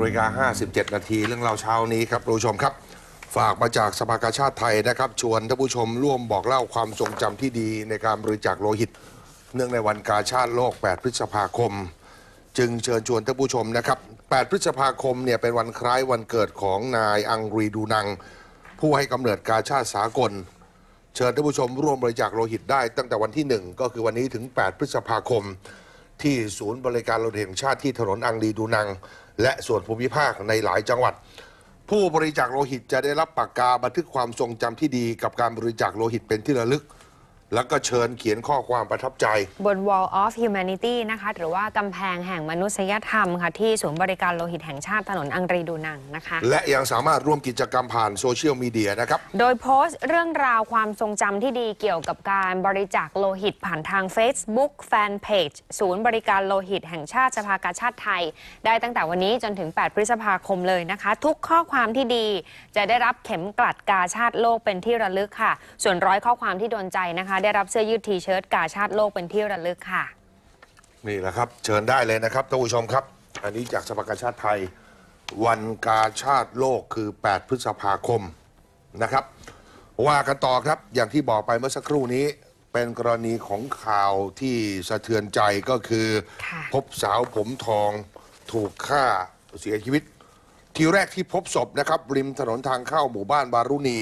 นาฬิกา57 นาทีเรื่องเราวเช้านี้ครับผู้ชมครับ ฝากมาจากสภากาชาติไทยนะครับ ชวนท่านผู้ชมร่วมบอกเล่าความทรงจำที่ดีในการบริจาคโลหิต เนื่องในวันกาชาติโลก 8 พฤษภาคม จึงเชิญชวนท่านผู้ชมนะครับ 8 พฤษภาคมเนี่ยเป็นวันคล้ายวันเกิดของนายอังรีดูนัง ผู้ให้กำเนิดกาชาติสากล เชิญท่านผู้ชมร่วมบริจาคโลหิตได้ตั้งแต่วันที่ 1 ก็คือวันนี้ถึง 8 พฤษภาคมที่ศูนย์บริการโลหิตแห่งชาติที่ถนนอังรีดูนัง และส่วนภูมิภาคในหลายจังหวัด ผู้บริจาคโลหิตจะได้รับปากกาบันทึกความทรงจำที่ดีกับการบริจาคโลหิตเป็นที่ระลึก แล้วก็เชิญเขียนข้อความประทับใจ บน Wall of Humanity นะคะ หรือว่ากำแพงแห่งมนุษยธรรมค่ะ ที่ศูนย์บริการโลหิตแห่งชาติถนนอังรีดูนังนะคะ และยังสามารถร่วมกิจกรรมผ่านโซเชียลมีเดียนะครับ โดยโพสต์เรื่องราวความทรงจำที่ดีเกี่ยวกับการบริจาคโลหิตผ่านทาง Facebook Fanpage ศูนย์บริการโลหิตแห่งชาติสภากาชาติไทย ได้ตั้งแต่วันนี้จนถึง 8 พฤษภาคมเลยนะคะ ทุกข้อความที่ดีจะได้รับเข็มกลัดกาชาติโลกเป็นที่ระลึกค่ะ ส่วนร้อยข้อความที่โดนใจนะคะได้รับเสื้อยืดทีเชิ้ตกาชาติโลกเป็นที่ระลึกค่ะ นี่แหละครับ เชิญได้เลยนะครับท่านผู้ชมครับ อันนี้จากสภากาชาติไทย วันกาชาติโลกคือ 8 พฤษภาคมนะครับ ว่ากันต่อครับอย่างที่บอกไปเมื่อสักครู่นี้เป็นกรณีของข่าวที่สะเทือนใจก็คือ ค่ะ พบสาวผมทองถูกฆ่าเสียชีวิต ทีแรกที่พบศพนะครับ ริมถนนทางเข้าหมู่บ้านบารุณี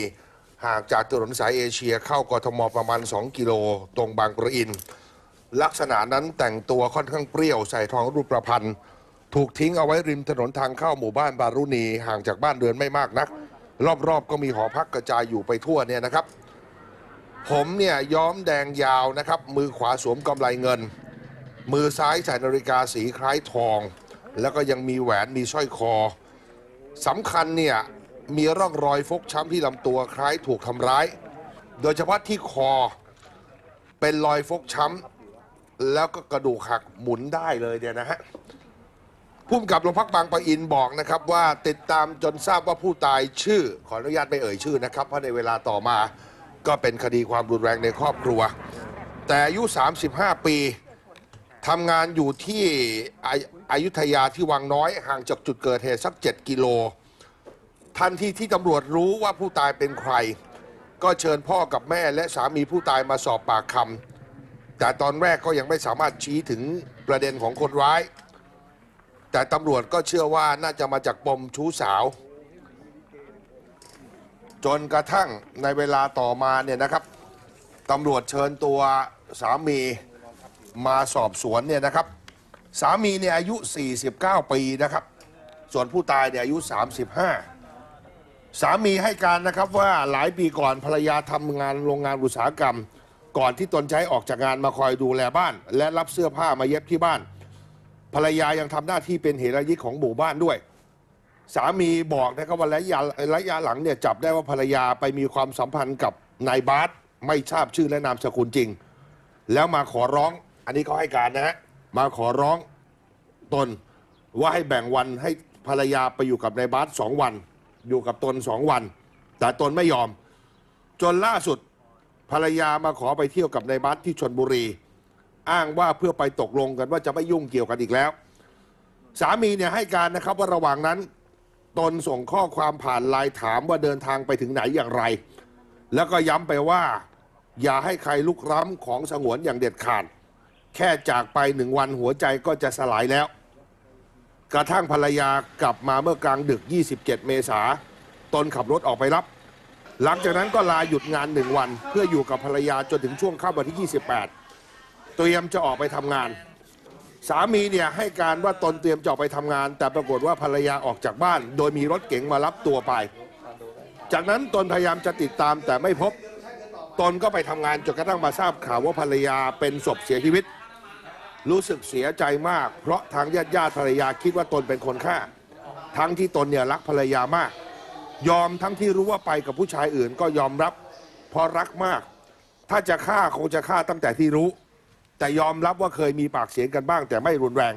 ห่างจากถนนสายเอเชียเข้ากทมประมาณ 2 กิโลตรงบางประอิน ลักษณะนั้นแต่งตัวค่อนข้างเปรี้ยวใส่ทองรูปประพันธ์ถูกทิ้งเอาไว้ริมถนนทางเข้าหมู่บ้านบารุณีห่างจากบ้านเรือนไม่มากนัก รอบๆก็มีหอพักกระจายอยู่ไปทั่วเนี่ยนะครับ ผมเนี่ยย้อมแดงยาวนะครับ มือขวาสวมกำไลเงิน มือซ้ายใส่นาฬิกาสีคล้ายทอง แล้วก็ยังมีแหวนมีสร้อยคอสำคัญเนี่ย มีร่องรอยฟกช้ำที่ลำตัวคล้ายถูกทำร้าย โดยเฉพาะที่คอเป็นรอยฟกช้ำแล้วก็กระดูกหักหมุนได้เลยเนี่ยนะฮะผู้กับโรงพักบางปะอินบอกนะครับว่าติดตามจนทราบว่าผู้ตายชื่อ ขออนุญาตไม่เอ่ยชื่อนะครับ เพราะในเวลาต่อมาก็เป็นคดีความรุนแรงในครอบครัว แต่อายุ 35 ปีทำงานอยู่ที่อาอายุทยาที่วังน้อยห่างจากจุดเกิดเหตุสัก 7 กิโล ทันทีที่ตำรวจรู้ว่าผู้ตายเป็นใคร ก็เชิญพ่อกับแม่และสามีผู้ตายมาสอบปากคำแต่ตอนแรกก็ยังไม่สามารถชี้ถึงประเด็นของคนร้าย แต่ตำรวจก็เชื่อว่าน่าจะมาจากปมชู้สาว จนกระทั่งในเวลาต่อมาเนี่ยนะครับตำรวจเชิญตัวสามีมาสอบสวนเนี่ยนะครับ สามีเนี่ยอายุ 49 ปีนะครับ ส่วนผู้ตายเนี่ยอายุ 35 สามีให้การนะครับว่าหลายปีก่อนภรรยาทำงานโรงงานอุตสาหกรรม ก่อนที่ตนใช้ออกจากงานมาคอยดูแลบ้าน และรับเสื้อผ้ามาเย็บที่บ้าน ภรรยายังทำหน้าที่เป็นเหรัญยิกของหมู่บ้านด้วย สามีบอกนะครับว่าระยะระยะหลังเนี่ยจับได้ว่าภรรยาไปมีความสัมพันธ์กับนายบาสไม่ทราบชื่อและนามสกุลจริง แล้วมาขอร้อง อันนี้เขาให้การนะฮะมาขอร้องตนว่าให้แบ่งวันให้ภรรยาไปอยู่กับนายบาสสองวัน อยู่กับตนสองวัน แต่ตนไม่ยอม จนล่าสุดภรรยามาขอไปเที่ยวกับนายบาสที่ชนบุรี อ้างว่าเพื่อไปตกลงกันว่าจะไม่ยุ่งเกี่ยวกันอีกแล้ว สามีเนี่ยให้การนะครับว่าระหว่างนั้น ตนส่งข้อความผ่านไลน์ถามว่าเดินทางไปถึงไหนอย่างไร แล้วก็ย้ำไปว่า อย่าให้ใครลุกล้ำของสงวนอย่างเด็ดขาดแค่จากไปหนึ่งวันหัวใจก็จะสลายแล้ว กระทั่งภรรยากลับมาเมื่อกลางดึก 27 เมษาตนขับรถออกไปรับ หลังจากนั้นก็ลาหยุดงานหนึ่งวัน เพื่ออยู่กับภรรยาจนถึงช่วงค่ำวันที่ 28 เตรียมจะออกไปทำงาน สามีเนี่ยให้การว่าตนเตรียมจะออกไปทำงาน แต่ปรากฏว่าภรรยาออกจากบ้าน โดยมีรถเก๋งมารับตัวไป จากนั้นตนพยายามจะติดตามแต่ไม่พบ ตนก็ไปทำงานจนกระทั่งมาทราบข่าวว่าภรรยาเป็นศพเสียชีวิต รู้สึกเสียใจมาก เพราะทางญาติญาติภรรยาคิดว่าตนเป็นคนฆ่า ทั้งที่ตนเนี่ยรักภรรยามาก ยอมทั้งที่รู้ว่าไปกับผู้ชายอื่นก็ยอมรับ เพราะรักมาก ถ้าจะฆ่าคงจะฆ่าตั้งแต่ที่รู้ แต่ยอมรับว่าเคยมีปากเสียงกันบ้าง แต่ไม่รุนแรง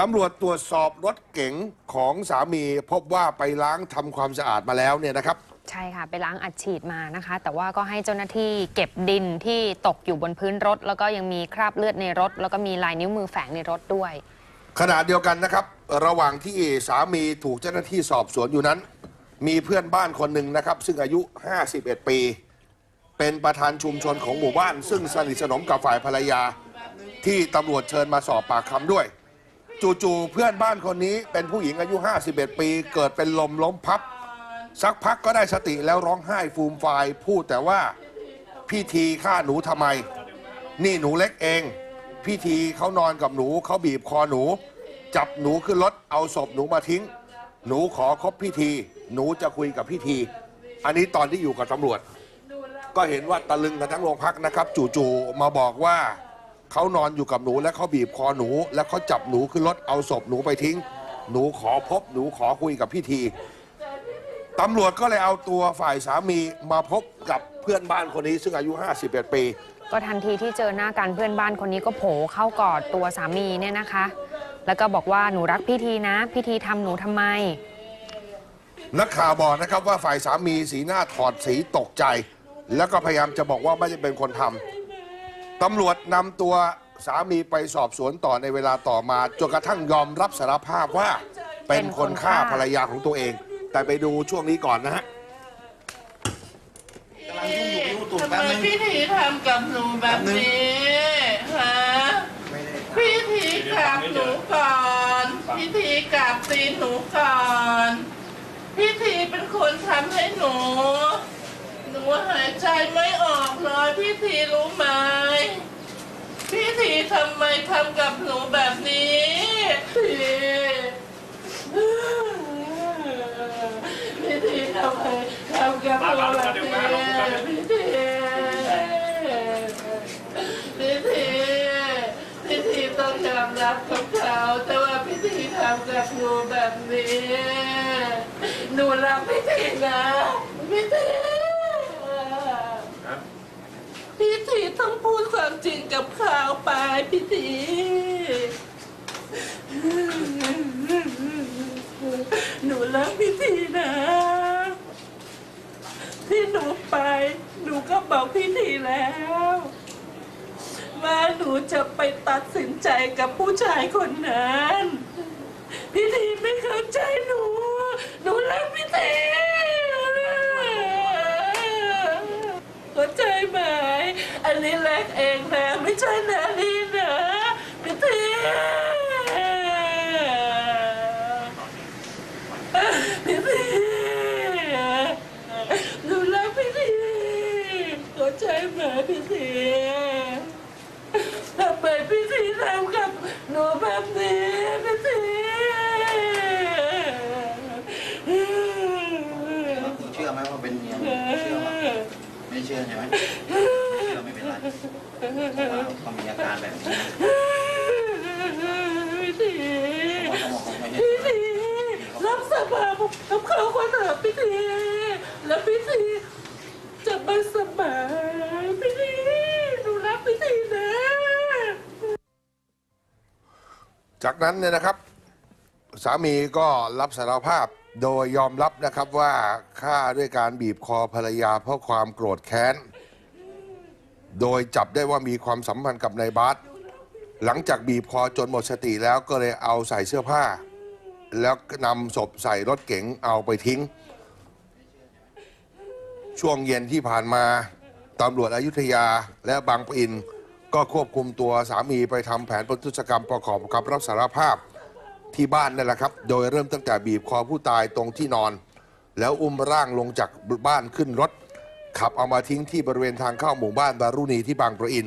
ตำรวจตรวจสอบรถเก๋งของสามีพบว่าไปล้างทำความสะอาดมาแล้วเนี่ยนะครับ ใช่ค่ะ ไปล้างอัดฉีดมานะคะ แต่ว่าก็ให้เจ้าหน้าที่เก็บดินที่ตกอยู่บนพื้นรถ แล้วก็ยังมีคราบเลือดในรถ แล้วก็มีลายนิ้วมือแฝงในรถด้วย ขณะเดียวกันนะครับ ระหว่างที่สามีถูกเจ้าหน้าที่สอบสวนอยู่นั้น มีเพื่อนบ้านคนหนึ่งนะครับ ซึ่งอายุ 51 ปี เป็นประธานชุมชนของหมู่บ้าน ซึ่งสนิทสนมกับฝ่ายภรรยาที่ตำรวจเชิญมาสอบปากคำด้วย จู่ๆเพื่อนบ้านคนนี้เป็นผู้หญิงอายุ 51 ปี เกิดเป็นลมล้มพับ สักพักก็ได้สติแล้วร้องไห้ฟูมฟายพูดแต่ว่าพี่ทีฆ่าหนูทำไม นี่หนูเล็กเอง พี่ทีเขานอนกับหนูเขาบีบคอหนู จับหนูขึ้นรถเอาศพหนูมาทิ้ง หนูขอคบพี่ที หนูจะคุยกับพี่ที อันนี้ตอนที่อยู่กับตำรวจ ก็เห็นว่าตะลึงกันทั้งโรงพักนะครับ จู่ๆมาบอกว่าเขานอนอยู่กับหนูและเขาบีบคอหนู และเขาจับหนูขึ้นรถเอาศพหนูไปทิ้ง หนูขอพบหนูขอคุยกับพี่ที ตำรวจก็เลยเอาตัวฝ่ายสามีมาพบกับเพื่อนบ้านคนนี้ ซึ่งอายุ 51 ปี ก็ทันทีที่เจอหน้ากันเพื่อนบ้านคนนี้ก็โผล่เข้ากอดตัวสามีเนี่ยนะคะ แล้วก็บอกว่าหนูรักพี่ทีนะ พี่ทีทำหนูทำไม นักข่าวบอกนะครับว่าฝ่ายสามีสีหน้าถอดสีตกใจ แล้วก็พยายามจะบอกว่าไม่ได้เป็นคนทำตำรวจนำตัวสามีไปสอบสวนต่อในเวลาต่อมาจนกระทั่งยอมรับสารภาพว่าเป็นคนฆ่าภรรยาของตัวเอง แต่ไปดูช่วงนี้ก่อนนะฮะกำลังยุ่งอยู่พี่อุตุทำไมแป๊บนึงพี่ทีทำกับหนูแบบนี้ฮะไม่ได้พี่ทีกราบหนูก่อนพี่ทีกราบตีนหนูก่อนพี่ทีเป็นคนทำให้หนู หนูหายใจไม่ออกเลยพี่ทีรู้ไหมพี่ทีทำไมทำกับหนูแบบนี้พี่พี่ทีทำไมทำกับหนูแบบนี้พี่ทีพี่ทีพี่ที ต้องยอมรับกับเขาแต่ว่าพี่ทีทำกับหนูแบบนี้หนูรักพี่ทีนะพี่ทีพี่ทีต้องพูดความจริงกับข่าวไปพี่ทีหนูรักพี่ทีนะ ที่หนูไป หนูก็บอกพี่ทีแล้ว ว่าหนูจะไปตัดสินใจกับผู้ชายคนนั้น พี่ทีไม่เข้าใจหนู หนูรักพี่ทีเข้าใจไหม อันนี้แรกเองนะ ไม่ใช่นาลีนะพี่ทีพี่ทีหนูรักพี่ทีเข้าใจไหม พี่ทีทำไมพี่ทีทำกับหนูแบบนี้พี่ทีเชื่อไหมว่าเป็นเมียเชื่อไหมไม่เชื่อใช่ไหมเชื่อไม่เป็นไรเพราะว่าเขามีอาการแบบนี้นะพี่ทีเพราะเขาบอกเขาไม่ให้พี่เชื่อทีรับสบายกับเขาคนเถอะพี่ทีแล้วพี่ทีจะไม่สบาย จากนั้นเนี่ยนะครับ สามีก็รับสารภาพโดยยอมรับนะครับว่าฆ่าด้วยการบีบคอภรรยาเพราะความโกรธแค้น โดยจับได้ว่ามีความสัมพันธ์กับนายบาสหลังจากบีบคอจนหมดสติแล้วก็เลยเอาใส่เสื้อผ้า แล้วนำศพใส่รถเก๋งเอาไปทิ้ง ช่วงเย็นที่ผ่านมาตำรวจอยุธยาและบางปะอิน ก็ควบคุมตัวสามีไปทำแผนประทุษกรรมประกอบกับรับสารภาพที่บ้านนั่นแหละครับ โดยเริ่มตั้งแต่บีบคอผู้ตายตรงที่นอน แล้วอุ้มร่างลงจากบ้านขึ้นรถ ขับเอามาทิ้งที่บริเวณทางเข้าหมู่บ้านบารุณีที่บางปะอิน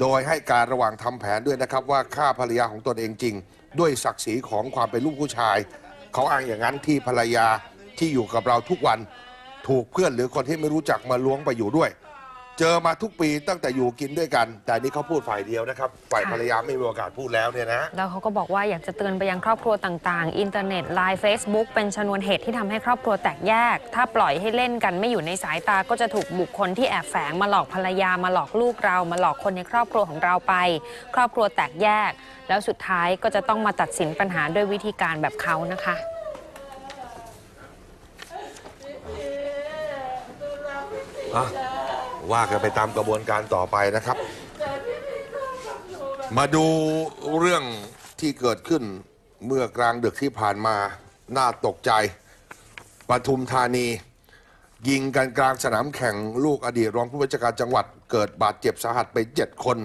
โดยให้การระหว่างทำแผนด้วยนะครับว่าฆ่าภรรยาของตนเองจริง ด้วยศักดิ์ศรีของความเป็นลูกผู้ชาย เขาอ้างอย่างนั้นที่ภรรยาที่อยู่กับเราทุกวัน ถูกเพื่อนหรือคนที่ไม่รู้จักมาล้วงไปอยู่ด้วย เจอมาทุกปีตั้งแต่อยู่กินด้วยกัน แต่นี่เขาพูดฝ่ายเดียวนะครับ ฝ่ายภรรยาไม่มีโอกาสพูดแล้วเนี่ยนะ แล้วเขาก็บอกว่าอยากจะเตือนไปยังครอบครัวต่างๆ อินเทอร์เน็ตไลน์เฟซบุ๊กเป็นชนวนเหตุที่ทำให้ครอบครัวแตกแยก ถ้าปล่อยให้เล่นกันไม่อยู่ในสายตาก็จะถูกบุคคลที่แอบแฝงมาหลอกภรรยามาหลอกลูกเรา มาหลอกคนในครอบครัวของเราไป ครอบครัวแตกแยก แล้วสุดท้ายก็จะต้องมาตัดสินปัญหาด้วยวิธีการแบบเขานะคะอะ ว่ากันไปตามกระบวนการต่อไปนะครับ มาดูเรื่องที่เกิดขึ้นเมื่อกลางดึกที่ผ่านมา น่าตกใจปทุมธานี ยิงกันกลางสนามแข่งลูกอดีตรองผู้บัญชาการจังหวัด เกิดบาดเจ็บสาหัสไปเจ็ดคน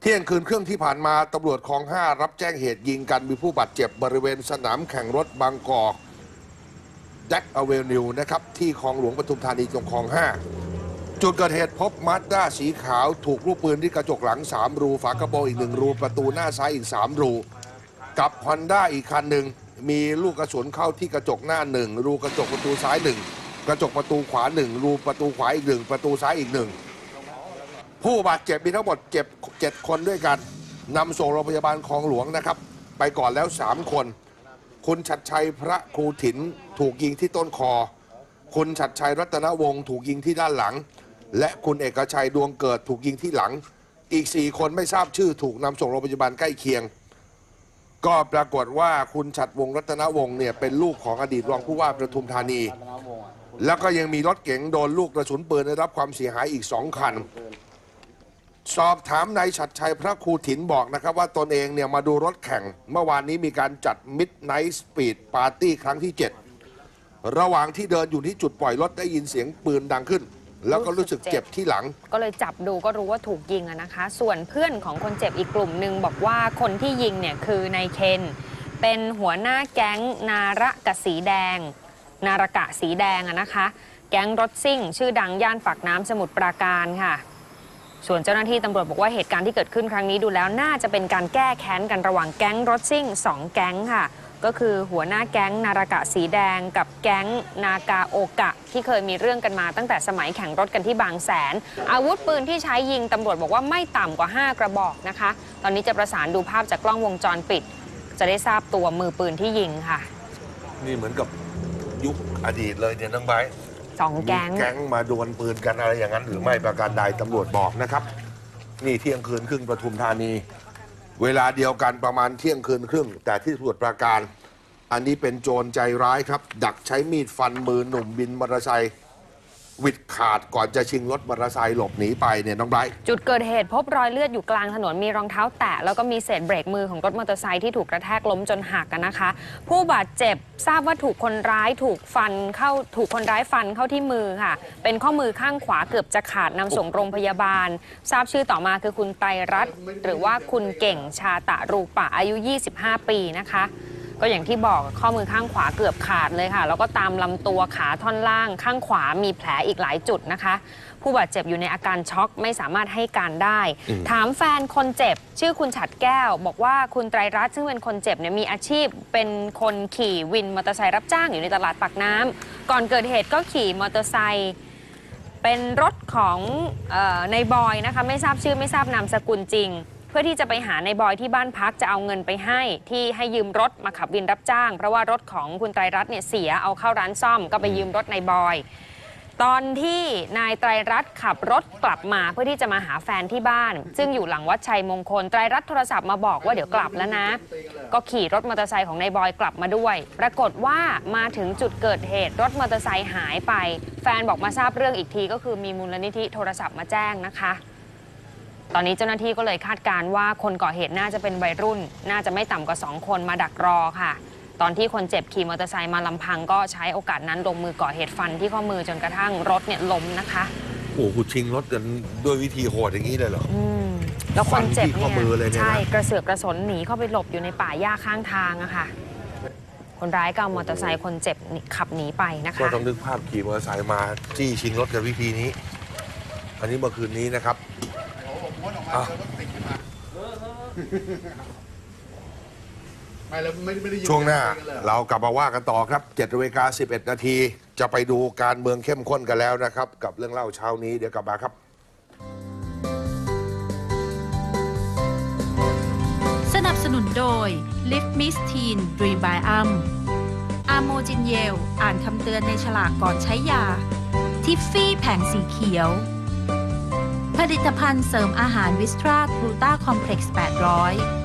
เที่ยงคืนเครึ่องที่ผ่านมาตำรวจคลองห้ารับแจ้งเหตุยิงกันมีผู้บาดเจ็บบริเวณสนามแข่งรถบางกอกแจ็คอเวนิวนะครับ ที่คลองหลวงปทุมธานีตรงคลองห้า จุดเกิดเหตุพบมาสด้าสีขาว ถูกลูกปืนที่กระจกหลัง 3 รู ฝากระโปรงอีกหนึ่งรู ประตูหน้าซ้ายอีก 3 รู กับฮอนด้าอีกคันหนึ่ง มีลูกกระสุนเข้าที่กระจกหน้าหนึ่งรูกระจกประตูซ้ายหนึ่งกระจกประตูขวาหนึ่งรูประตูขวาอีกหนึ่งประตูซ้ายอีกหนึ่งผู้บาดเจ็บมีทั้งหมดเจ็บเจ็ดคนด้วยกันนำส่งโรงพยาบาลคลองหลวงนะครับ ไปก่อนแล้วสามคน คุณชัดชัยพระครูถินถูกยิงที่ต้นคอคุณชัดชัยรัตนวงศ์ถูกยิงที่ด้านหลัง และคุณเอกชัยดวงเกิดถูกยิงที่หลัง อีกสี่คนไม่ทราบชื่อถูกนำส่งโรงพยาบาลใกล้เคียง ก็ปรากฏว่าคุณชัดวงรัตนวงศ์เนี่ยเป็นลูกของอดีตรองผู้ว่าประทุมธานี แล้วก็ยังมีรถเก๋งโดนลูกกระสุนปืนได้รับความเสียหายอีกสองคัน สอบถามนายชัดชัยพระครูถินบอกนะครับว่าตนเองเนี่ยมาดูรถแข่ง เมื่อวานนี้มีการจัด Midnight Speed Party ครั้งที่ 7 ระหว่างที่เดินอยู่ที่จุดปล่อยรถได้ยินเสียงปืนดังขึ้น แล้วก็รู้สึกเจ็บที่หลัง ก็เลยจับดูก็รู้ว่าถูกยิงอะนะคะ ส่วนเพื่อนของคนเจ็บอีกกลุ่มหนึ่งบอกว่าคนที่ยิงเนี่ยคือนายเคน เป็นหัวหน้าแก๊งนาระกะสีแดง นารกะสีแดงอะนะคะ แก๊งรถซิ่ง ชื่อดังย่านปากน้ำสมุทรปราการค่ะ ส่วนเจ้าหน้าที่ตำรวจบอกว่าเหตุการณ์ที่เกิดขึ้นครั้งนี้ดูแล้วน่าจะเป็นการแก้แค้นกันระหว่างแก๊งรถซิ่งสองแก๊งค่ะ ก็คือหัวหน้าแก๊งนารากะสีแดง กับแก๊งนากาโอกะ ที่เคยมีเรื่องกันมาตั้งแต่สมัยแข่งรถกันที่บางแสน อาวุธปืนที่ใช้ยิงตำรวจบอกว่าไม่ต่ำกว่า 5 กระบอกนะคะ ตอนนี้จะประสานดูภาพจากกล้องวงจรปิด จะได้ทราบตัวมือปืนที่ยิงค่ะ นี่เหมือนกับยุคอดีตเลยเนี่ยน้องไบร์ทสองแก๊งมีแก๊งมาดวลปืนกันอะไรอย่างนั้น หรือไม่ประการใดตำรวจบอกนะครับ นี่เที่ยงคืนครึ่งปทุมธานี เวลาเดียวกันประมาณเที่ยงคืนครึ่ง แต่ที่ตำรวจปราการ อันนี้เป็นโจรใจร้ายครับ ดักใช้มีดฟันมือหนุ่มบินมอเตอร์ไซค์ วิดขาดก่อนจะชิงรถมอเตอร์ไซค์หลบหนีไปเนี่ยน้องไบร์จุดเกิดเหตุพบรอยเลือดอยู่กลางถนนมีรองเท้าแตะแล้วก็มีเศษเบรกมือของรถมอเตอร์ไซค์ที่ถูกกระแทกล้มจนหักกันนะคะ ผู้บาดเจ็บทราบว่าถูกคนร้ายถูกฟันเข้าถูกคนร้ายฟันเข้าที่มือค่ะ เป็นข้อมือข้างขวาเกือบจะขาดนำส่งโรงพยาบาล ทราบชื่อต่อมาคือคุณไตรรัตน์หรือว่าคุณเก่งชาตะรูปะอายุ 25 ปีนะคะ ก็อย่างที่บอกข้อมือข้างขวาเกือบขาดเลยค่ะ แล้วก็ตามลำตัวขาท่อนล่างข้างขวามีแผลอีกหลายจุดนะคะ ผู้บาดเจ็บอยู่ในอาการช็อกไม่สามารถให้การได้ ถามแฟนคนเจ็บ ชื่อคุณฉัดแก้ว บอกว่าคุณไตรรัตน์ซึ่งเป็นคนเจ็บเนี่ยมีอาชีพ เป็นคนขี่วินมอเตอร์ไซค์รับจ้างอยู่ในตลาดปากน้ำก่อนเกิดเหตุก็ขี่มอเตอร์ไซค์เป็นรถของเออในบอยนะคะไม่ทราบชื่อไม่ทราบนามสกุลจริงเพื่อที่จะไปหาในบอยที่บ้านพักจะเอาเงินไปให้ ที่ให้ยืมรถมาขับวินรับจ้าง เพราะว่ารถของคุณไตรรัตน์เนี่ยเสียเอาเข้าร้านซ่อมก็ไปยืมรถในบอย ตอนที่นายไตรรัตน์ขับรถกลับมาเพื่อที่จะมาหาแฟนที่บ้าน ซึ่งอยู่หลังวัดชัยมงคลไตรรัตน์โทรศัพท์มาบอกว่าเดี๋ยวกลับแล้วนะ ก็ขี่รถมอเตอร์ไซค์ของนายบอยกลับมาด้วย ปรากฏว่ามาถึงจุดเกิดเหตุรถมอเตอร์ไซค์หายไป แฟนบอกมาทราบเรื่องอีกทีก็คือมีมูลนิธิโทรศัพท์มาแจ้งนะคะ ตอนนี้เจ้าหน้าที่ก็เลยคาดการณ์ว่าคนก่อเหตุน่าจะเป็นวัยรุ่น น่าจะไม่ต่ำกว่า 2 คนมาดักรอค่ะ ตอนที่คนเจ็บขี่มอเตอร์ไซค์มาลำพังก็ใช้โอกาสนั้นลงมือก่อเหตุฟันที่ข้อมือจนกระทั่งรถเนี่ยล้มนะคะ โอ้โหชิงรถกันด้วยวิธีโหดอย่างนี้เลยเหรอ อืมแล้วคนเจ็บฟันที่ข้อมือเลยเนี่ยนะ ใช่กระเสือกกระสนหนีเข้าไปหลบอยู่ในป่าหญ้าข้างทางอะค่ะ คนร้ายก็เอามอเตอร์ไซค์คนเจ็บหนีขับหนีไปนะก็คะต้องนึกภาพขี่มอเตอร์ไซค์มาจี้ชิงรถกันวิธีนี้ อันนี้เมื่อคืนนี้นะครับ อะไม่แล้วไม่ไม่ได้ยินช่วงหน้าเสียงเลยเรากลับมาว่ากันต่อครับ7นาฬิกา11 นาที จะไปดูการเมืองเข้มข้นกันแล้วนะครับ กับเรื่องเล่าเช้านี้เดี๋ยวกลับมาครับ สนับสนุนโดย Lift Miss Teen Dream by Am อาโมจินเยล อ่านคำเตือนในฉลากก่อนใช้ยา ทิฟฟี่แผงสีเขียว ผลิตภัณฑ์เสริมอาหารวิสตรา กลูตาคอมเพล็กซ์ 800